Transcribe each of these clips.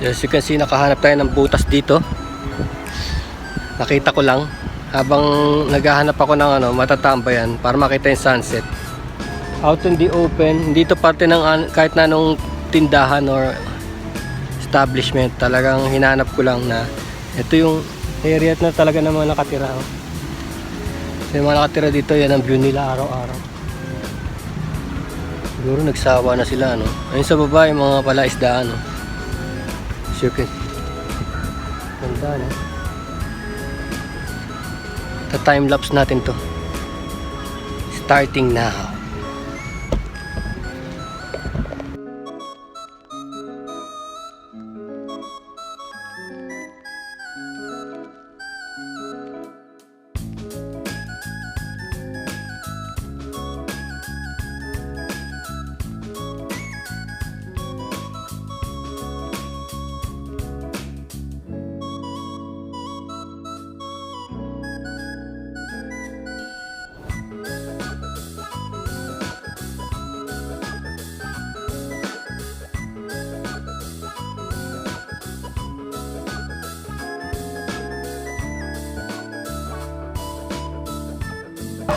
As you can see, nakahanap tayo ng butas dito. Nakita ko lang. Habang naghahanap ako ng ano, matatambayan para makita yung sunset. Out in the open. Dito parte ng kahit na anong tindahan or establishment. Talagang hinanap ko lang na ito yung area na talaga ng mga nakatira. oh. So, yung mga nakatira dito, yan ang view nila araw-araw. Siguro nagsawa na sila, no? Ayun sa baba, yung mga palaisdaan, no? Can... Ganda, no? Sa time-lapse natin to. Starting now.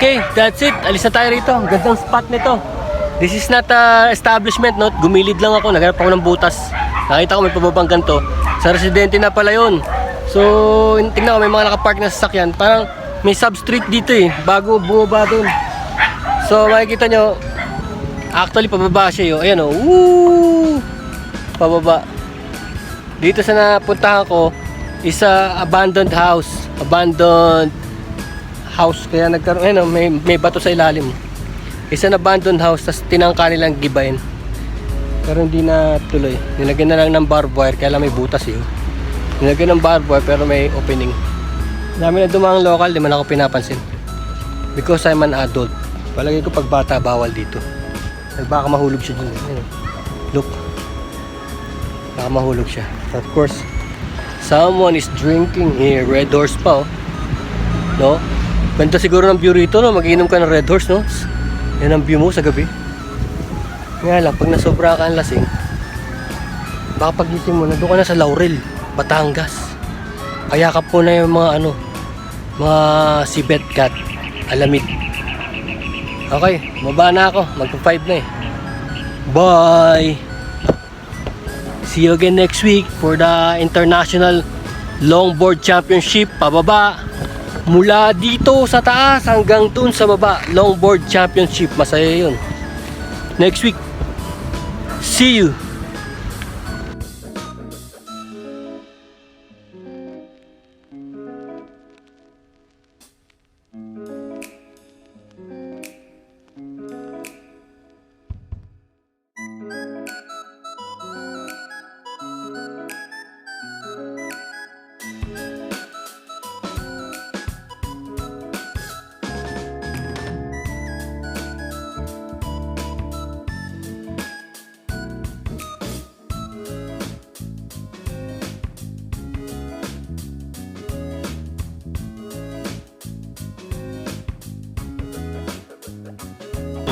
Okay, that's it. Alis na tayo rito. Gandang spot nito. This is not a establishment, no? Gumilid lang ako. Naghanap ako ng butas. Nakita ko may pababang ganito. Sa residente na pala yun. So, tingnan ko, may mga nakapark na sasakyan. Parang may substreet dito eh. Bago bumaba dun. So, makikita nyo, actually, pababa siya yun. Ayan o. Woo! Pababa. Dito sa napuntahan ko, is a abandoned house. Abandoned house kaya nagkaroon ayun, may may bato sa ilalim. Isa na abandoned house tas tinangka nilang gibayin pero hindi na tuloy. Nilagyan na lang ng barbed wire kaya lang may butas yun nilagyan ng barbed wire pero may opening. Dami na dumang local di man ako pinapansin. Because I'm an adult. Palagi ko pag bata bawal dito. Ay baka mahulog siya dun eh. Ayun, look. Baka mahulog siya. Of course someone is drinking here. Red horse pa oh. No Ganda siguro ng view rito, no? Mag-inom ka ng Red Horse, no? Yan ang view mo sa gabi. Nga lang, pag nasobra ka ang lasing, baka pagising mo, nandun ka na sa Laurel, Batangas. Kaya ka po na yung mga ano, mga sibet cat, alamid. Okay, baba na ako. Magpa 5 na eh. Bye! See you again next week for the International Longboard Championship. Pababa! Mula dito sa taas hanggang dun sa baba. Longboard Championship. Masaya yun. Next week. See you.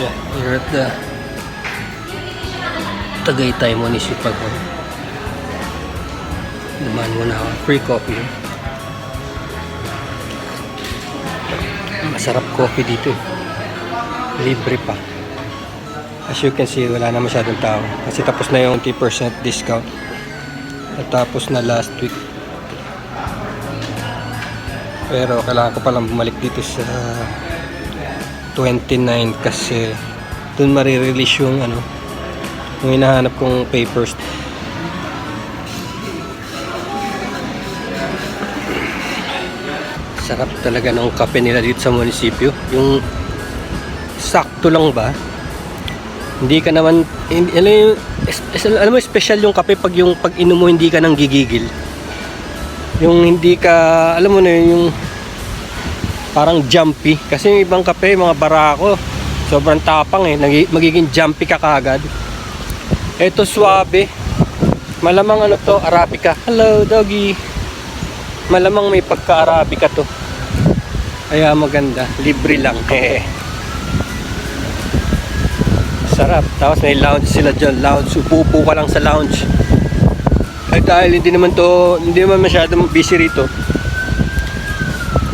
Yeah, we're at the Tagaytay Municipal Hall. Naman muna ako. Free coffee. Masarap coffee dito. eh. Libre pa. As you can see, wala na masyadong tao. Kasi tapos na yung 10% discount. Natapos na last week. Pero kailangan ko palang bumalik dito sa 29 kasi dun marirelease yung ano yung hinahanap kong papers. Sarap talaga ng kape nila dito sa munisipyo. Yung sakto lang ba? Hindi ka naman hindi, alam, yung, alam mo special yung kape pag yung pag inom mo hindi ka nang gigigil. Yung hindi ka alam mo na yun, yung parang jumpy. Kasi yung ibang kape mga barako. Sobrang tapang eh. Nagi- magiging jumpy ka kagad eto suabe malamang ano to arabica. Hello doggy. Malamang may pagka arabica to. Kaya maganda. Libre lang. Eh sarap. Tapos may lounge sila dyan. Lounge. Upo ka lang sa lounge. Eh dahil hindi naman to, hindi naman masyadong busy rito.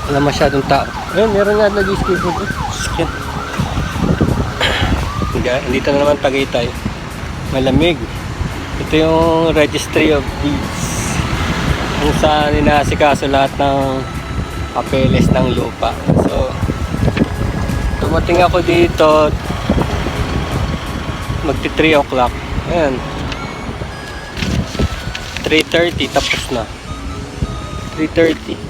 Wala masyadong tao. Ayun, meron nga nag-skateboard. eh. Yan. Hindi, dito na naman Tagaytay. Malamig. Ito yung registry of deeds. Kung saan inasikaso lahat ng papeles ng lupa. So, tumating ako dito magti 3 o'clock. Ayan. 3.30 tapos na. 3.30.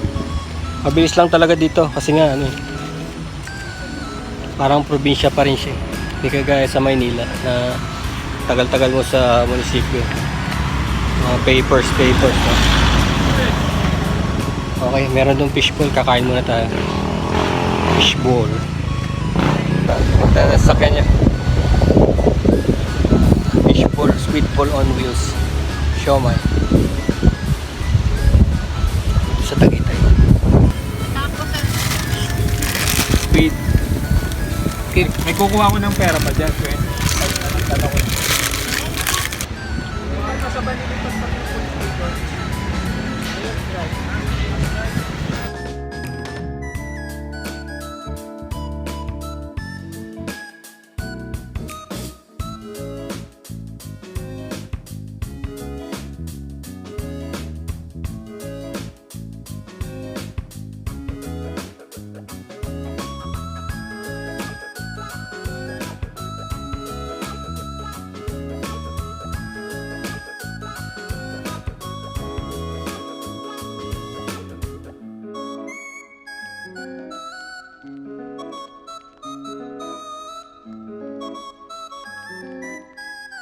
Mabilis lang talaga dito kasi nga ano eh, Parang probinsya pa rin siya. Hindi kagaya sa Maynila na tagal-tagal mo sa munisipyo. Mga papers, papers. No? Okay, meron dong fishbowl. Kakain muna tayo. Fishbowl. Punta na sa kanya. Fishbowl, sweet bowl on wheels. Siomay. Sa Tagaytay. Sweet. May kukuha ko ng pera pa dyan, 20.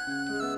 Música